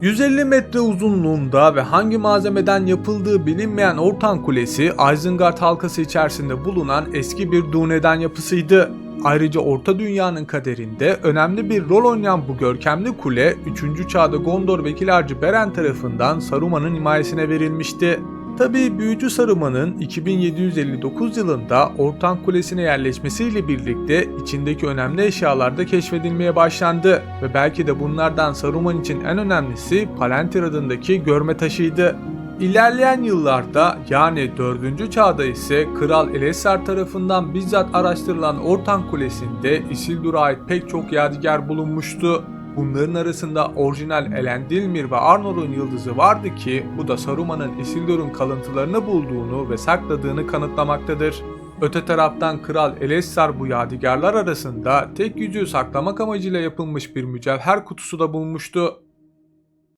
150 metre uzunluğunda ve hangi malzemeden yapıldığı bilinmeyen Ortan Kulesi, Isengard halkası içerisinde bulunan eski bir duneden yapısıydı. Ayrıca Orta Dünya'nın kaderinde önemli bir rol oynayan bu görkemli kule 3. çağda Gondor vekil Beren tarafından Saruman'ın himayesine verilmişti. Tabi Büyücü Saruman'ın 2759 yılında Ortan Kulesi'ne yerleşmesiyle birlikte içindeki önemli eşyalar da keşfedilmeye başlandı ve belki de bunlardan Saruman için en önemlisi Palantir adındaki görme taşıydı. İlerleyen yıllarda yani 4. çağda ise Kral Elessar tarafından bizzat araştırılan Ortan Kulesi'nde Isildur'a ait pek çok yadigar bulunmuştu. Bunların arasında orijinal Elendilmir ve Arnor'un yıldızı vardı ki bu da Saruman'ın Isildur'un kalıntılarını bulduğunu ve sakladığını kanıtlamaktadır. Öte taraftan Kral Elessar bu yadigarlar arasında tek yüzüğü saklamak amacıyla yapılmış bir mücevher kutusu da bulmuştu.